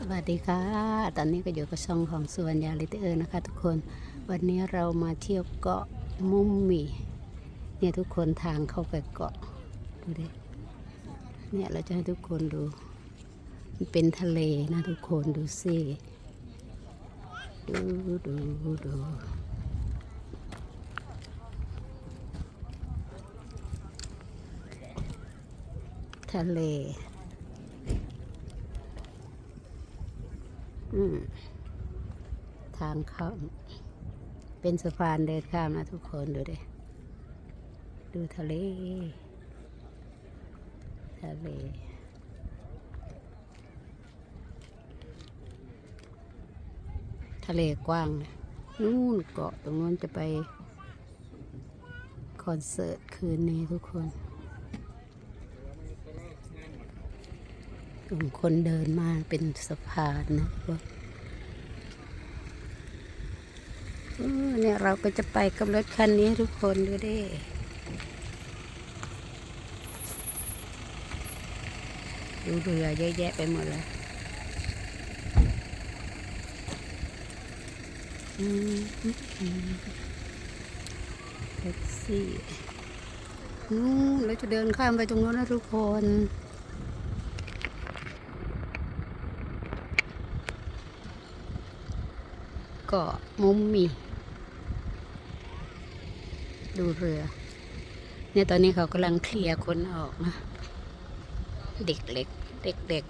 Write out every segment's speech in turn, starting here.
สวัสดีค่ะ ตอนนี้ก็อยู่กับช่องของสุวนยาลิเตอร์นะคะ ทุกคน วันนี้เรามาเที่ยวเกาะมุมมีเนี่ยทุกคนทางเข้าไปเกาะ ดูดิ เนี่ยเราจะให้ทุกคนดู มันเป็นทะเลนะทุกคนดูสิดูดูดูทะเล อืม ทางเข้าเป็นสะพานเดินข้ามนะทุกคนดูดิดูทะเล ทะเลทะเลกว้างนะนู่นเกาะตรงนู้นจะไปคอนเสิร์ตคืนนี้ทุกคน กลุ่มคนเดินมาเป็นสะพานนะว่าเนี่ยเราก็จะไปกับรถคันนี้ทุกคนดูดิดูเรือเยอะแยะไปหมดเลยอืมอืมแท็กซี่นู่นเราจะเดินข้ามไปตรงนู้นนะทุกคน เกาะมุมมี ดูเรือ เนี่ยตอนนี้เขากำลังเคลียร์คนออกนะ เด็กเล็ก เด็กเด็ก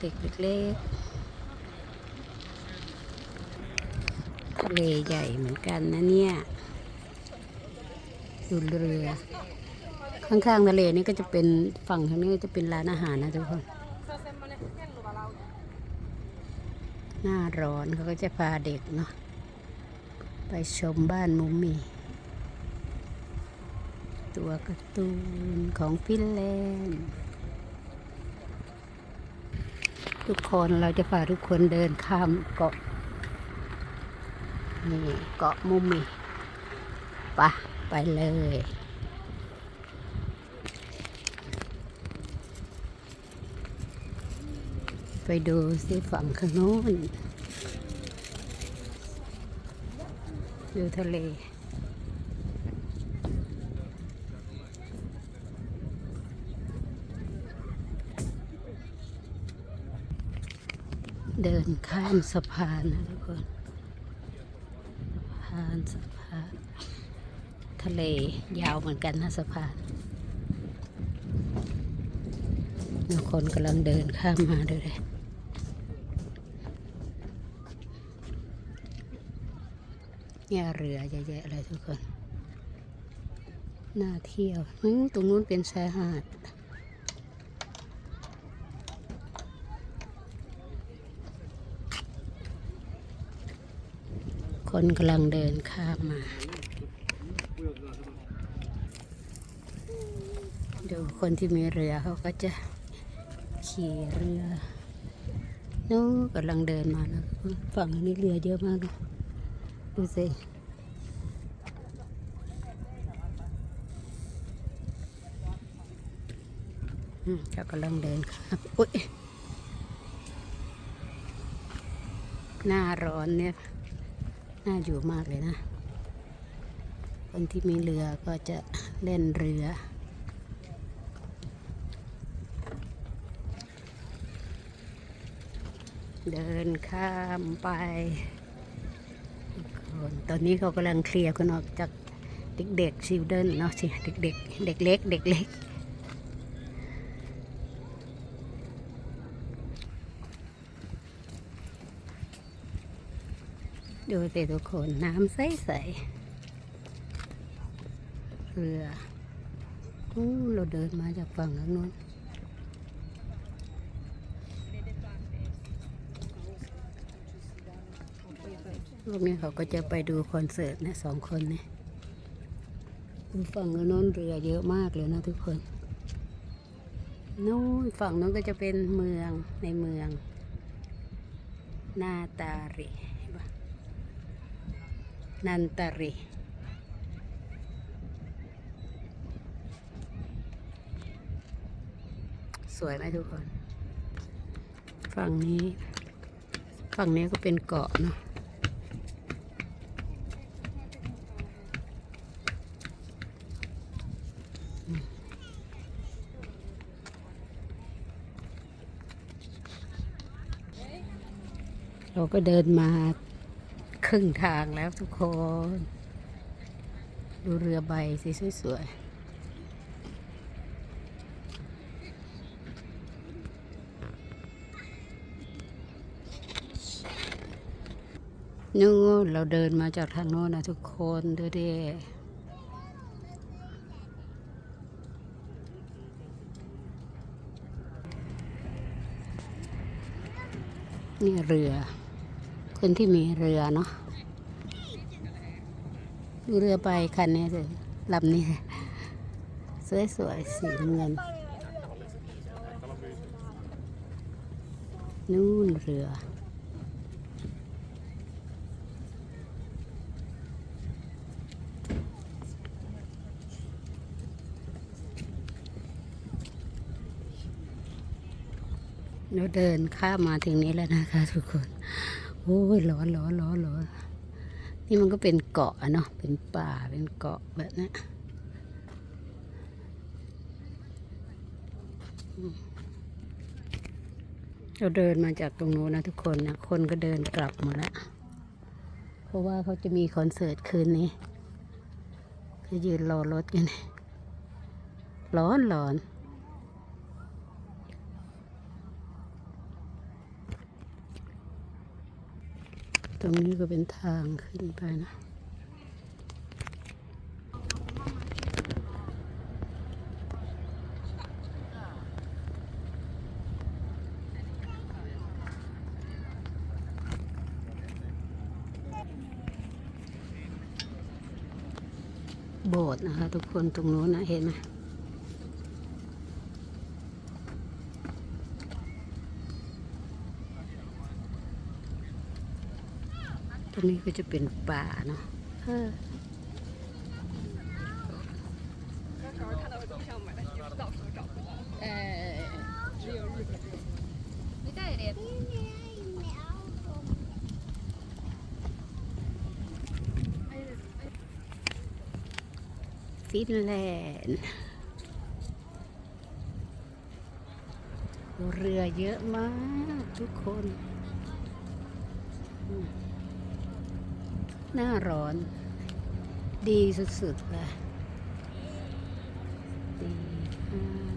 เด็กเล็กทะเลใหญ่เหมือนกันนะเนี่ย ดูเรือ ข้างๆทะเลนี่ก็จะเป็นฝั่งทางนี้ก็จะเป็นร้านอาหารนะทุกคน หน้าร้อนเขาก็จะพาเด็กเนาะไปชมบ้านมุมมีตัวการ์ตูนของฟินแลนด์ทุกคนเราจะพาทุกคนเดินข้ามเกาะนี่เกาะมุมมีไปะไปเลย ไปดูสิฝั่งข้างโน้นดูทะเลเดินข้ามสะพานนะทุกคน สะพานสะพาน ทะเลยาวเหมือนกันนะสะพานมีคนกำลังเดินข้ามมาด้วยเลย เนี่ยเรือเยอะแยะเลยทุกคน น่าเที่ยวตรงนู้นเป็นชายหาดคนกำลังเดินข้ามมา ดูคนที่มีเรือเขาก็จะขี่เรือนู้นกำลังเดินมาแล้วฝั่งนี้เรือเยอะมากเลย ดูสิเขากำลังเดินครับอุ้ยหน้าร้อนเนี่ยน่าอยู่มากเลยนะ คนที่มีเรือก็จะเล่นเรือเดินข้ามไป ตอนนี้เขากำลังเคลียร์คนออกจากเด็กๆชิลเดนเนาะสิเด็กๆเด็กเล็กเด็กเล็กดูสิทุกคนน้ำใสๆเรืออู้เราเดินมาจากฝั่งนั้นนู้น พวกนี้เขาก็จะไปดูคอนเสิร์ตนะสองคนเนี่ยฝั่งโน้นเรือเยอะมากเลยนะทุกคนนู้นฝั่งนู้นก็จะเป็นเมืองในเมือง นาตาริเห็นปะนันตาริสวยไหมทุกคน ฝั่งนี้ ฝั่งนี้ก็เป็นเกาะเนาะ เราก็เดินมาครึ่งทางแล้วทุกคน ดูเรือใบสิสวยๆนู่นเราเดินมาจากทางโน้นนะทุกคนดูดินี่เรือ คนที่มีเรือเนาะดูเรือไปคันนี้สิลำนี้สวยๆสีน้ำเงินนู่นเรือเราเดินข้ามมาถึงนี้แล้วนะคะทุกคน โอ้ยร้อนร้อนร้อนร้อนนี่มันก็เป็นเกาะอะเนาะเป็นป่าเป็นเกาะแบบนี้เราเดินมาจากตรงโน้นนะทุกคนนะคนก็เดินกลับหมดแล้วเพราะว่าเขาจะมีคอนเสิร์ตคืนนี้ก็ยืนรอรถกันร้อนร้อน ตรงนี้ก็เป็นทางขึ้นไปนะโบสถ์นะคะ ทุกคนตรงนู้นนะเห็นไหม ตรงนี้ก็จะเป็นป่าเนาะเออฟินแลนด์เรือเยอะมากทุกคน Mm. หน้าร้อน ดีสุดๆเลยดีมาก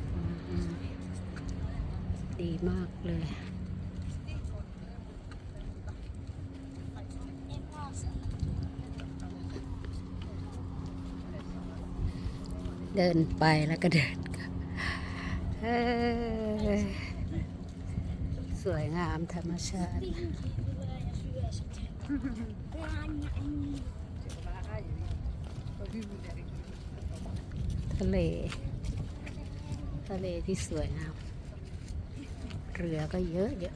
ดีมากเลยเดินไปแล้วก็เดินกับเอ้ยสวยงามธรรมชาติ ทะเล ทะเลที่สวยงามเรือก็เยอะเยอะ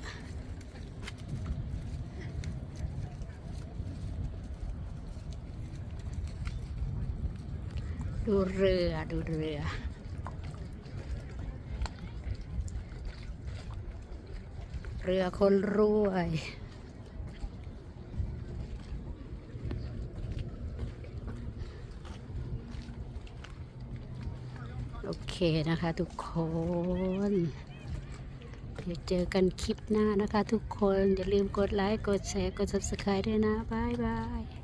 ดูเรือดูเรือ เรือคนรวย เคนะคะทุกคนเดี๋ยวเจอกันคลิปหน้านะคะทุกคน อย่าลืมกดไลค์ กดแชร์ กด subscribe ด้วยนะ บ๊ายบาย